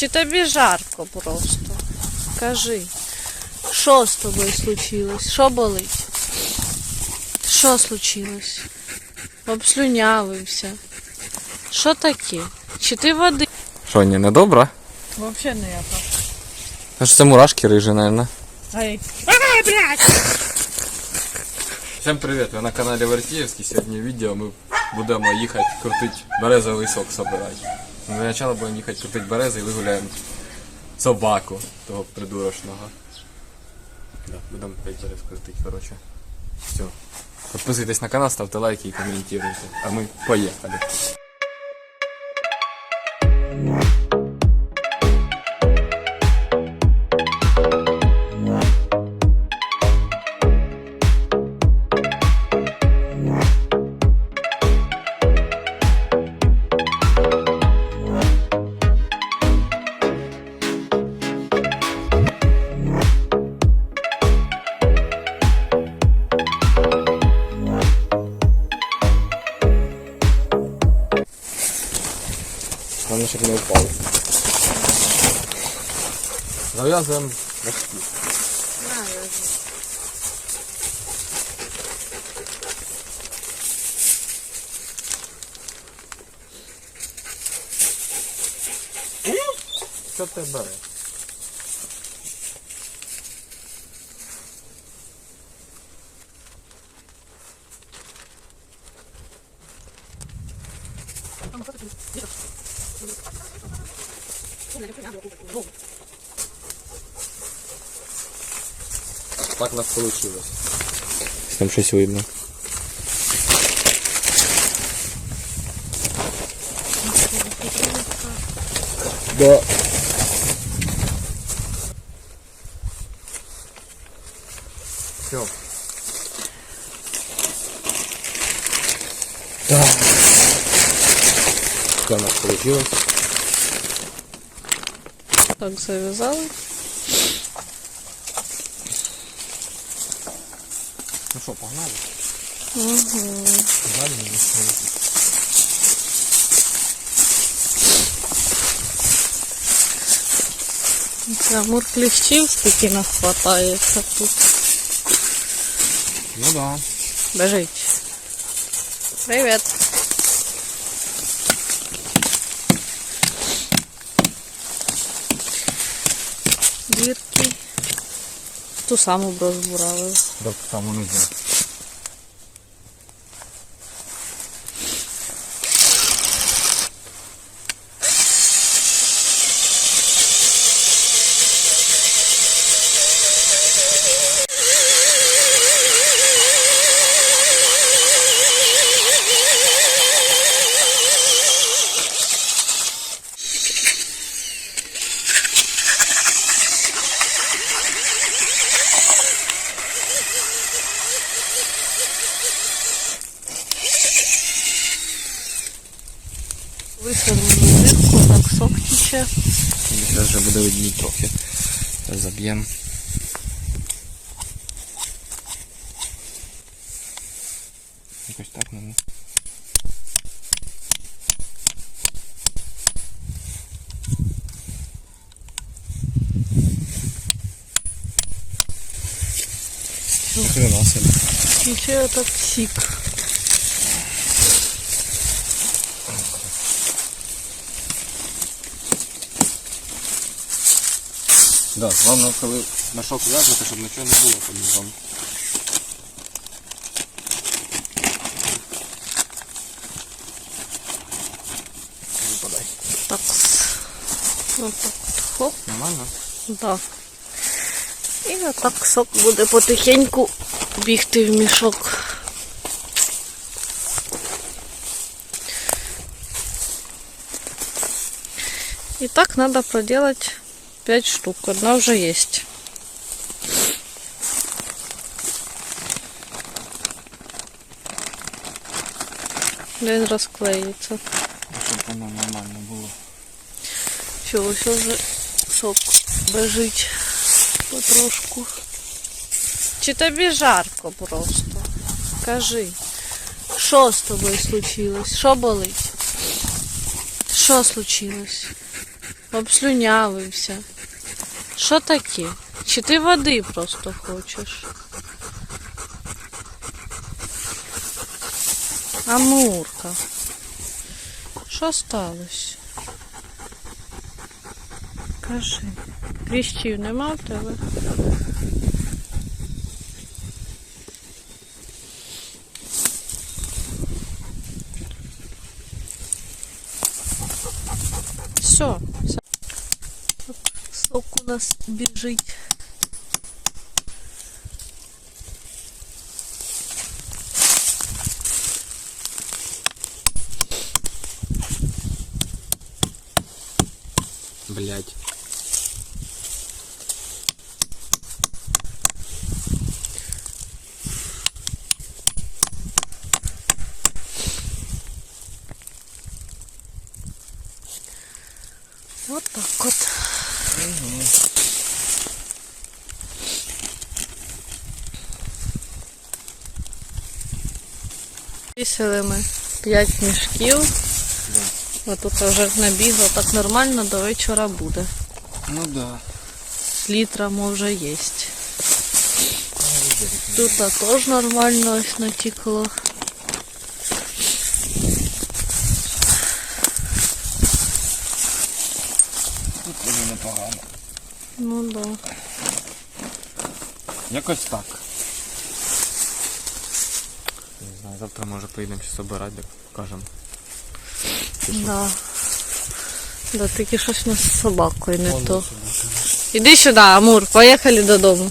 Чи тобі жарко просто? Кажи, що з тобою случилось? Що болить? Що случилось? Обслюнявився. Що таке? Чи ти води? Що, ні, не добра? Вообще не я так. А це мурашки рижі, наверное. Ай. Ай, блядь! Всім привіт, ви на каналі Вертіївський. Сьогодні відео ми будемо їхати крутити березовий сок собирати. Для початку будемо ехать крутити берези і вигуляємо собаку того придурочного. Да, будем 5 берез крутить, коротше. Все. Подписывайтесь на канал, ставте лайки і коментуйте. А ми поїхали. Зав'язуємо рожки. Що ти береш? Так у нас получилось. Там щось видно. Да. Все. Да. Что у нас получилось? Так зав'язали. Ну что, погнали? Угу. Погнали, не Це Амур кліщів стільки нас хватається тут. Ну да. Бежить. Привіт. Дірки. Ту саму брозу розбурали. Так, саму не нужно. Висадили дірку, так сок тече. Зараз вже буде видні трохи. Зараз заб'ємо. Якось так, ну. Хрена собі. Тече так сік. Да, головне, коли мешок в'язати, щоб нічого не було під низом. Випадай. Так. Отак от хоп. Нормально? Да. І отак сок буде потихеньку бігти в мішок. І так треба проделать 5 штук. Одна вже є. Він розклеїться. Щоб воно нормально було. Все, ось вже сок бежить потрошку. Чи тобі жарко просто? Кажи, що з тобою случилось? Що болить? Що случилось? Обслюнявився. Що таке? Чи ти води просто хочеш? Амурка. Що сталося? Кажи. Кліщів нема в тебе? Нас біжить. Блять. Вісили ми 5 мішків. Да. Отут вже набігло так нормально, до вечора буде. Ну да. З літрами вже є. Тут теж нормально ось натікло. Тут дуже непогано. Ну да. Якось так. Не знаю, завтра може поїдемо ще собирати, так покажемо. Да. Да, тільки щось у нас з собакою не то. Іди сюди, Амур, поїхали додому.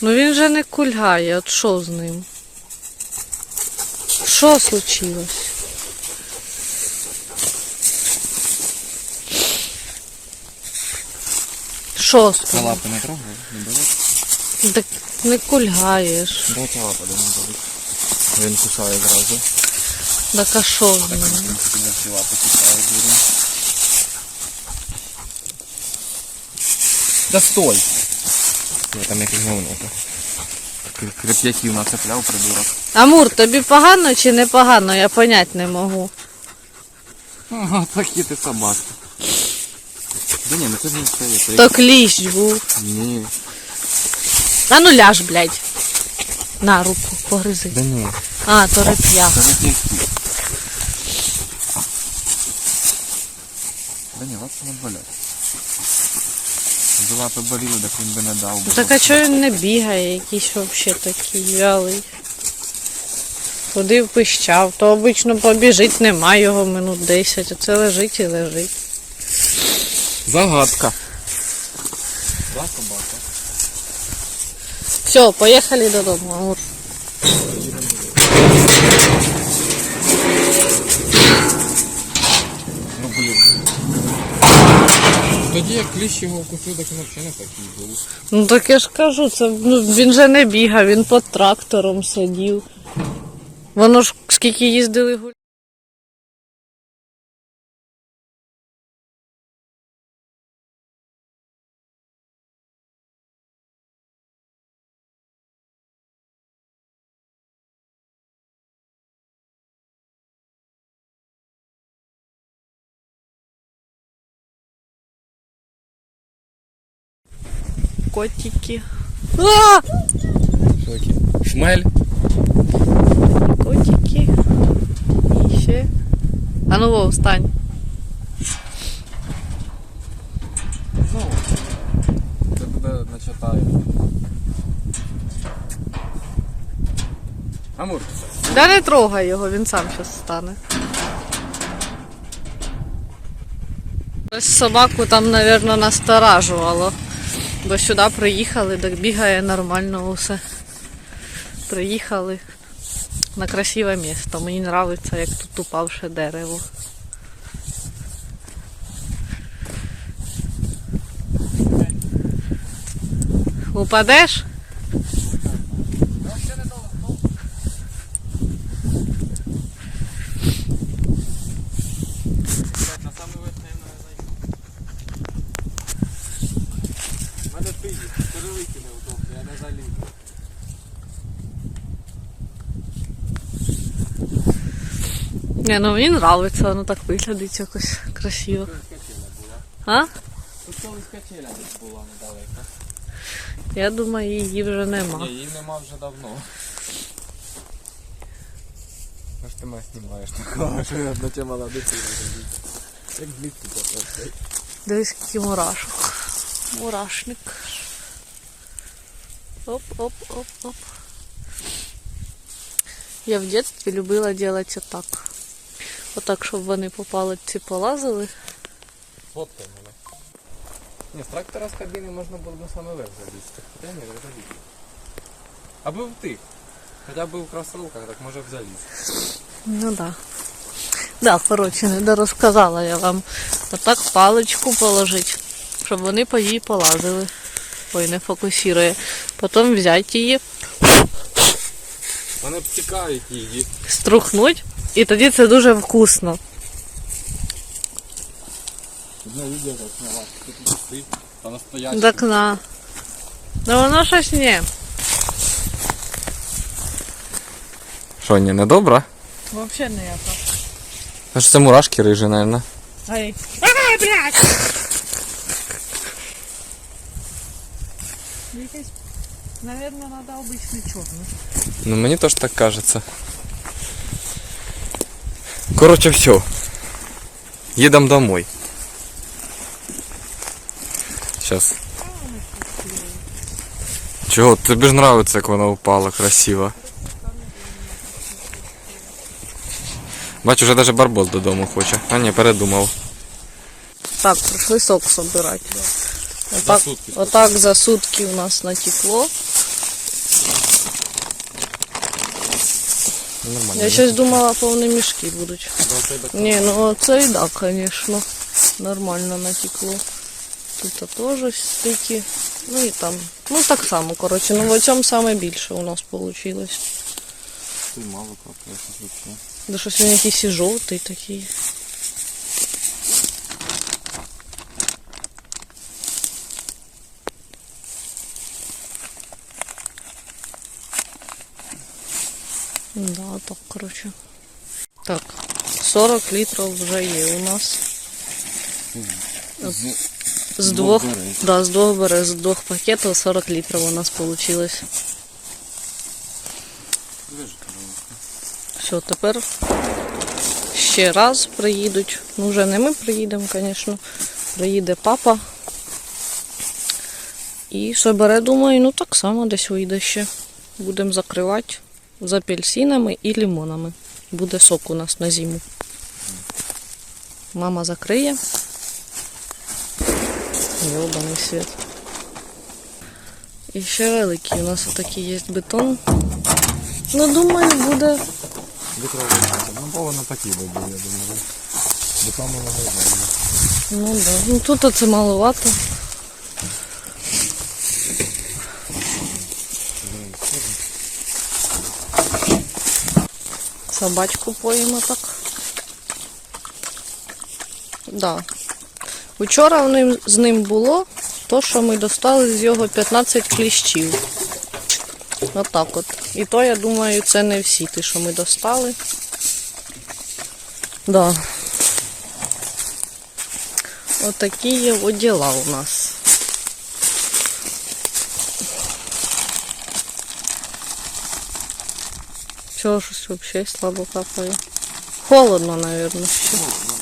Ну він же не кульгає, от що з ним? Що случилось? Що з тобою? лапи не трогай, не болить? Так не кульгаєш. Дайте лапи, де не болить. Він кусає зразу. Так а що з ним? Він лапи кусає дуже. Да стой! Я там якийсь говно. Креп'яків нацепляв, придурок. Амур, тобі погано чи не погано? Я понять не можу. Ага, такі ти собаки. Да ні, ну це ж не стає. То кліщ був. Ні. А ну ляж, блядь. На руку, погризи. Да ні. А, то реп'я. Да ні, лапи не болять. Якби лапи боліли, так він би не дав. би. Так а чого він не бігає, якийсь взагалі такий вялий. Ходив пищав, то обично побіжить, нема його минут 10, а це лежить і лежить. Загадка. Да, собака. Все, поїхали додому. Ну блін. Тоді як кліщ його вкусив, так він взагалі не такий був. Ну так я ж кажу, це ну, він же не бігав, він під трактором сидів. Воно ж скільки їздили гуляти. Котики. А! Шмель? Котики. І ще. А ну Вов, встань. Це буде начитаю. Амур. Да не трогай його, він сам щас стане. Ось собаку там, мабуть, насторажувало. Бо сюди приїхали, так бігає нормально усе. Приїхали на красиве місто. Мені подобається, як тут упавше дерево. Упадеш? На самий весь не зайду. У мене ти перелики неудобні, я не залізу. Ні, ну мені нравиться, воно так виглядить якось красиво. А? Тут колись качеля десь була недалеко. Я думаю, її вже нема. Ні, її нема вже давно. А ж ти мене знімаєш такого, що я одна тема на дитину. Як звідки це Дивись, який мурашок. Мурашник. Оп, оп, оп, оп. Я в дитинстві любила робити отак. Отак, щоб вони по палиці полазили. Фоткай мене. Ні, з трактора з кабіни можна було на саме верх залізти. Ні, не залізти. Аби в тих. Хоча б в кросовках, так може б заліз. Ну да. Да, коротше, не розказала я вам. Отак паличку положить, щоб вони по їй полазили. Ой, не фокусує. Потім взяти її, Вони обтікають її. струхнуть, і тоді це дуже вкусно. Одне відео так сняла. Ти тут стоїть, та настоящий. Так на. Ну воно щось не. Що, ні, не добре? Взагалі не яка. А ж це мурашки рижі, мабуть. Ай. Ай, блядь! Якийсь, наверное, надо обычный чорний. Ну мені теж так кажеться. Коротше, все. Їдемо домой. Сейчас. Чого? Тобі ж нравиться, як вона упала красиво. Бачу, вже навіть барбос додому хоче. А ні, передумав. Так, прийшли сок собирати. Отак, сутки отак за сутки у нас натекло. Нормально. Я щось думала, повні мішки будуть. Ні, ну це і так, звісно. Нормально натекло. Тут теж стики. Ну і там. Ну так само, коротше. Ну в цьому саме більше у нас вийшло. Ти мало капаєш, звичайно. Да щось він якийсь і жовтий такий. Так, коротше. Так, 40 літрів вже є у нас. З двох, да, з двох берез, з двох пакетів 40 літрів у нас вийшло. Все, тепер ще раз приїдуть. Ну, вже не ми приїдемо, звісно. Приїде папа. І собере, думаю, ну так само десь вийде ще. Будемо закривати з апельсинами і лимонами. Буде сок у нас на зиму. Мама закриє. Йобаний світ. І ще великий у нас отакий є бетон. Ну, думаю, буде Ну, бо воно такі буде, я думаю. До самого головного. Ну да. Ну тут оце маловато. Собачку поїмо так. Да. Вчора з ним було то, що ми достали з його 15 кліщів. Отак от. І то, я думаю, це не всі ті, що ми достали. Да. Отакі от діла у нас. Чого щось слабо капає? Холодно, мабуть, ще.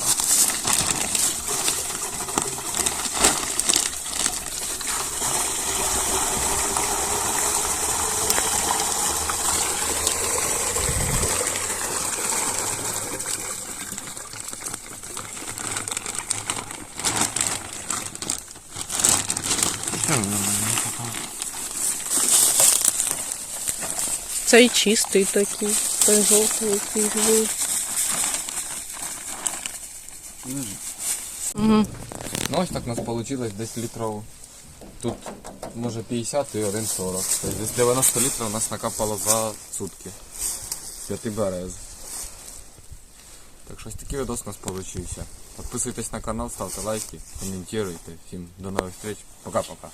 Цей чистий такий, той жовтий якийсь був. Угу. Ну ось так у нас вийшло десь літрово. Тут може 50 і 1,40. Тобто десь 90 літрів у нас накапало за сутки. З П'яти берез. Так що ось такий відос у нас вийшов. Підписуйтесь на канал, ставте лайки, коментуйте. Всім до нових встреч. Пока-пока.